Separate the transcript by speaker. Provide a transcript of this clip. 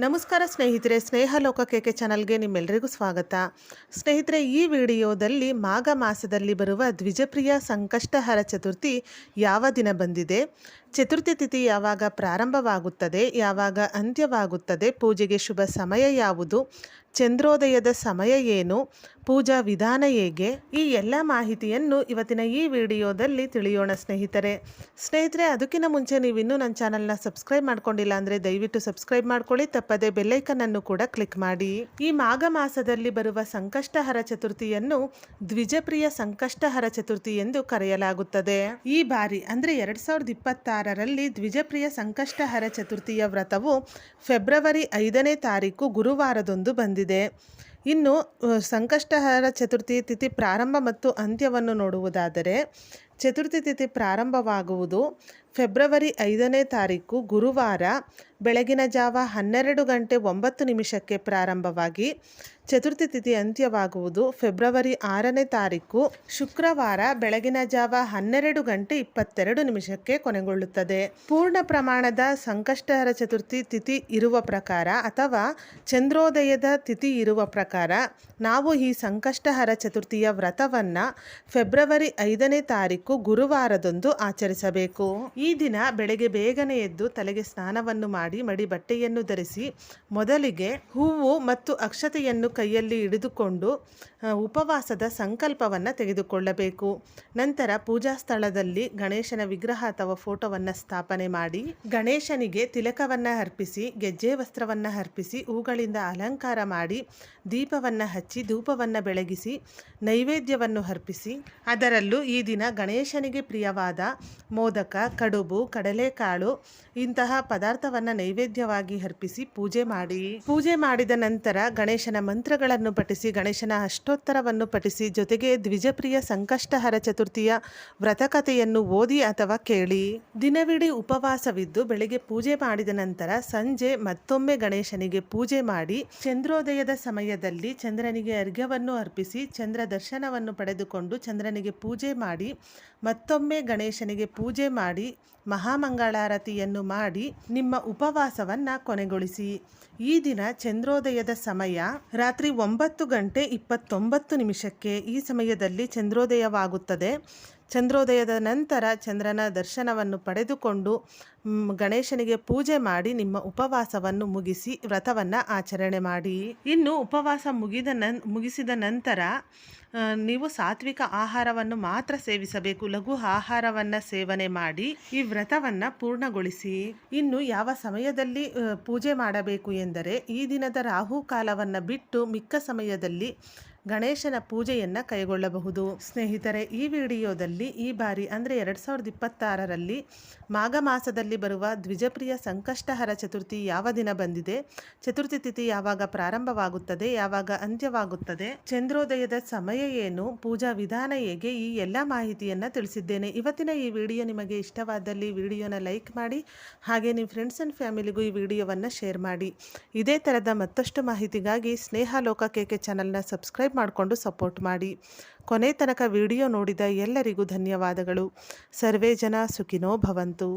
Speaker 1: ನಮಸ್ಕಾರ ಸ್ನೇಹಿತರೆ, ಸ್ನೇಹ ಲೋಕ ಕೆಕೆ ಚಾನಲ್ಗೆ ನಿಮ್ಮೆಲ್ಲರಿಗೂ ಸ್ವಾಗತ. ಸ್ನೇಹಿತರೆ, ಈ ವಿಡಿಯೋದಲ್ಲಿ ಮಾಘ ಮಾಸದಲ್ಲಿ ಬರುವ ದ್ವಿಜಪ್ರಿಯ ಸಂಕಷ್ಟಹರ ಚತುರ್ಥಿ ಯಾವ ದಿನ ಬಂದಿದೆ? ಚತುರ್ಥಿ ತಿಥಿ ಯಾವಾಗ ಪ್ರಾರಂಭವಾಗುತ್ತದೆ, ಯಾವಾಗ ಅಂತ್ಯವಾಗುತ್ತದೆ, ಪೂಜೆಗೆ ಶುಭ ಸಮಯ ಯಾವುದು, ಚಂದ್ರೋದಯದ ಸಮಯ ಏನು, ಪೂಜಾ ವಿಧಾನ ಹೇಗೆ, ಈ ಎಲ್ಲ ಮಾಹಿತಿಯನ್ನು ಇವತ್ತಿನ ಈ ವಿಡಿಯೋದಲ್ಲಿ ತಿಳಿಯೋಣ ಸ್ನೇಹಿತರೆ. ಸ್ನೇಹಿತರೆ, ಅದಕ್ಕಿಂತ ಮುಂಚೆ ನೀವು ಇನ್ನೂ ನನ್ನ ಚಾನಲ್ನ ಸಬ್ಸ್ಕ್ರೈಬ್ ಮಾಡ್ಕೊಂಡಿಲ್ಲ ಅಂದರೆ ದಯವಿಟ್ಟು ಸಬ್ಸ್ಕ್ರೈಬ್ ಮಾಡ್ಕೊಳ್ಳಿ, ತಪ್ಪದೆ ಬೆಲ್ಲೈಕನ್ ಅನ್ನು ಕೂಡ ಕ್ಲಿಕ್ ಮಾಡಿ. ಈ ಮಾಘ ಮಾಸದಲ್ಲಿ ಬರುವ ಸಂಕಷ್ಟಹರ ಚತುರ್ಥಿಯನ್ನು ದ್ವಿಜಪ್ರಿಯ ಸಂಕಷ್ಟಹರ ಚತುರ್ಥಿ ಎಂದು ಕರೆಯಲಾಗುತ್ತದೆ. ಈ ಬಾರಿ, ಅಂದರೆ ಎರಡು ಇಪ್ಪತ್ತಾರರಲ್ಲಿ ದ್ವಿಜಪ್ರಿಯ ಸಂಕಷ್ಟಹರ ಚತುರ್ಥಿಯ ವ್ರತವು ಫೆಬ್ರವರಿ ಐದನೇ ತಾರೀಕು ಗುರುವಾರದೊಂದು ಬಂದಿದೆ. ಇನ್ನು ಸಂಕಷ್ಟಹರ ಚತುರ್ಥಿ ತಿಥಿ ಪ್ರಾರಂಭ ಮತ್ತು ಅಂತ್ಯವನ್ನು ನೋಡುವುದಾದರೆ ಚತುರ್ಥಿ ತಿಥಿ ಪ್ರಾರಂಭವಾಗುವುದು ಫೆಬ್ರವರಿ ಐದನೇ ತಾರೀಕು ಗುರುವಾರ ಬೆಳಗಿನ ಜಾವ ಹನ್ನೆರಡು ಗಂಟೆ ಒಂಬತ್ತು ನಿಮಿಷಕ್ಕೆ ಪ್ರಾರಂಭವಾಗಿ ಚತುರ್ಥಿ ತಿಥಿ ಅಂತ್ಯವಾಗುವುದು ಫೆಬ್ರವರಿ ಆರನೇ ತಾರೀಕು ಶುಕ್ರವಾರ ಬೆಳಗಿನ ಜಾವ ಹನ್ನೆರಡು ಗಂಟೆ ಇಪ್ಪತ್ತೆರಡು ನಿಮಿಷಕ್ಕೆ ಕೊನೆಗೊಳ್ಳುತ್ತದೆ. ಪೂರ್ಣ ಪ್ರಮಾಣದ ಸಂಕಷ್ಟಹರ ಚತುರ್ಥಿ ತಿಥಿ ಇರುವ ಪ್ರಕಾರ ಅಥವಾ ಚಂದ್ರೋದಯದ ತಿಥಿ ಇರುವ ಪ್ರಕಾರ ನಾವು ಈ ಸಂಕಷ್ಟಹರ ಚತುರ್ಥಿಯ ವ್ರತವನ್ನು ಫೆಬ್ರವರಿ ಐದನೇ ತಾರೀಕು ಗುರುವಾರದಂದು ಆಚರಿಸಬೇಕು. ಈ ದಿನ ಬೆಳಗ್ಗೆ ಬೇಗನೆ ಎದ್ದು ತಲೆಗೆ ಸ್ನಾನವನ್ನು ಮಾಡಿ ಮಡಿ ಬಟ್ಟೆಯನ್ನು ಧರಿಸಿ ಮೊದಲಿಗೆ ಹೂವು ಮತ್ತು ಅಕ್ಷತೆಯನ್ನು ಕೈಯಲ್ಲಿ ಹಿಡಿದುಕೊಂಡು ಉಪವಾಸದ ಸಂಕಲ್ಪವನ್ನು ತೆಗೆದುಕೊಳ್ಳಬೇಕು. ನಂತರ ಪೂಜಾ ಸ್ಥಳದಲ್ಲಿ ಗಣೇಶನ ವಿಗ್ರಹ ಅಥವಾ ಫೋಟೋವನ್ನು ಸ್ಥಾಪನೆ ಮಾಡಿ, ಗಣೇಶನಿಗೆ ತಿಲಕವನ್ನು ಅರ್ಪಿಸಿ, ಗೆಜ್ಜೆ ವಸ್ತ್ರವನ್ನು ಅರ್ಪಿಸಿ, ಹೂಗಳಿಂದ ಅಲಂಕಾರ ಮಾಡಿ, ದೀಪವನ್ನು ಹಚ್ಚಿ, ಧೂಪವನ್ನು ಬೆಳಗಿಸಿ, ನೈವೇದ್ಯವನ್ನು ಅರ್ಪಿಸಿ, ಅದರಲ್ಲೂ ಈ ದಿನ ಗಣೇಶನಿಗೆ ಪ್ರಿಯವಾದ ಮೋದಕ, ಕಡುಬು, ಕಡಲೆಕಾಳು ಇಂತಹ ಪದಾರ್ಥವನ್ನು ನೈವೇದ್ಯವಾಗಿ ಅರ್ಪಿಸಿ ಪೂಜೆ ಮಾಡಿ. ಪೂಜೆ ಮಾಡಿದ ನಂತರ ಗಣೇಶನ ಮಂತ್ರಗಳನ್ನು ಪಠಿಸಿ, ಗಣೇಶನ ಅಷ್ಟೋತ್ತರವನ್ನು ಪಠಿಸಿ, ಜೊತೆಗೆ ದ್ವಿಜಪ್ರಿಯ ಸಂಕಷ್ಟಹರ ಚತುರ್ಥಿಯ ವ್ರತಕಥೆಯನ್ನು ಓದಿ ಅಥವಾ ಕೇಳಿ. ದಿನವಿಡೀ ಉಪವಾಸವಿದ್ದು ಬೆಳಿಗ್ಗೆ ಪೂಜೆ ಮಾಡಿದ ನಂತರ ಸಂಜೆ ಮತ್ತೊಮ್ಮೆ ಗಣೇಶನಿಗೆ ಪೂಜೆ ಮಾಡಿ, ಚಂದ್ರೋದಯದ ಸಮಯದಲ್ಲಿ ಚಂದ್ರನಿಗೆ ಅರ್ಘ್ಯವನ್ನು ಅರ್ಪಿಸಿ, ಚಂದ್ರ ದರ್ಶನವನ್ನು ಪಡೆದುಕೊಂಡು ಚಂದ್ರನಿಗೆ ಪೂಜೆ ಮಾಡಿ ಮತ್ತೊಮ್ಮೆ ಗಣೇಶನಿಗೆ ಪೂಜೆ ಮಾಡಿ ಮಹಾಮಂಗಳಾರತಿಯನ್ನು ಮಾಡಿ ನಿಮ್ಮ ಉಪವಾಸವನ್ನು ಕೊನೆಗೊಳಿಸಿ. ಈ ದಿನ ಚಂದ್ರೋದಯದ ಸಮಯ, ರಾತ್ರಿ ಒಂಬತ್ತು ಗಂಟೆ ಇಪ್ಪತ್ತೊಂಬತ್ತು ನಿಮಿಷಕ್ಕೆ ಈ ಸಮಯದಲ್ಲಿ ಚಂದ್ರೋದಯವಾಗುತ್ತದೆ. ಚಂದ್ರೋದಯದ ನಂತರ ಚಂದ್ರನ ದರ್ಶನವನ್ನು ಪಡೆದುಕೊಂಡು ಗಣೇಶನಿಗೆ ಪೂಜೆ ಮಾಡಿ ನಿಮ್ಮ ಉಪವಾಸವನ್ನು ಮುಗಿಸಿ ವ್ರತವನ್ನು ಆಚರಣೆ ಮಾಡಿ. ಇನ್ನು ಉಪವಾಸ ಮುಗಿದ ನನ್, ಮುಗಿಸಿದ ನಂತರ ನೀವು ಸಾತ್ವಿಕ ಆಹಾರವನ್ನು ಮಾತ್ರ ಸೇವಿಸಬೇಕು. ಲಘು ಆಹಾರವನ್ನು ಸೇವನೆ ಮಾಡಿ ಈ ವ್ರತವನ್ನು ಪೂರ್ಣಗೊಳಿಸಿ, ಇನ್ನು ಯಾವ ಸಮಯದಲ್ಲಿ ಪೂಜೆ ಮಾಡಬೇಕು ಎಂದರೆ ಈ ದಿನದ ರಾಹು ಕಾಲವನ್ನು ಬಿಟ್ಟು ಮಿಕ್ಕ ಸಮಯದಲ್ಲಿ ಗಣೇಶನ ಪೂಜೆಯನ್ನು ಕೈಗೊಳ್ಳಬಹುದು. ಸ್ನೇಹಿತರೆ, ಈ ವಿಡಿಯೋದಲ್ಲಿ ಈ ಬಾರಿ ಅಂದರೆ ಎರಡು ಸಾವಿರದ ಇಪ್ಪತ್ತಾರರಲ್ಲಿ ಮಾಘ ಮಾಸದಲ್ಲಿ ಬರುವ ದ್ವಿಜಪ್ರಿಯ ಸಂಕಷ್ಟಹರ ಚತುರ್ಥಿ ಯಾವ ದಿನ ಬಂದಿದೆ? ಚತುರ್ಥಿ ತಿಥಿ ಯಾವಾಗ ಪ್ರಾರಂಭವಾಗುತ್ತದೆ? ಯಾವಾಗ ಅಂತ್ಯವಾಗುತ್ತದೆ? ಚಂದ್ರೋದಯದ ಸಮಯ ಏನು? ಪೂಜಾ ವಿಧಾನ ಹೇಗೆ? ಈ ಎಲ್ಲ ಮಾಹಿತಿಯನ್ನು ತಿಳಿಸಿದ್ದೇನೆ. ಇವತ್ತಿನ ಈ ವಿಡಿಯೋ ನಿಮಗೆ ಇಷ್ಟವಾದಲ್ಲಿ ವಿಡಿಯೋನ ಲೈಕ್ ಮಾಡಿ, ಹಾಗೆ ನಿಮ್ಮ ಫ್ರೆಂಡ್ಸ್ ಆ್ಯಂಡ್ ಫ್ಯಾಮಿಲಿಗೂ ಈ ವಿಡಿಯೋವನ್ನು ಶೇರ್ ಮಾಡಿ. ಇದೇ ಥರದ ಮತ್ತಷ್ಟು ಮಾಹಿತಿಗಾಗಿ ಸ್ನೇಹ ಲೋಕ ಕೆಕೆ ಚಾನಲ್ನ ಸಬ್ಸ್ಕ್ರೈಬ್ ಮಾಡಿಕೊಂಡು ಸಪೋರ್ಟ್ ಮಾಡಿ. ಕೊನೆ ತನಕ ವಿಡಿಯೋ ನೋಡಿದ ಎಲ್ಲರಿಗೂ ಧನ್ಯವಾದಗಳು. ಸರ್ವೇ ಜನ ಸುಖಿನೋ ಭವಂತು.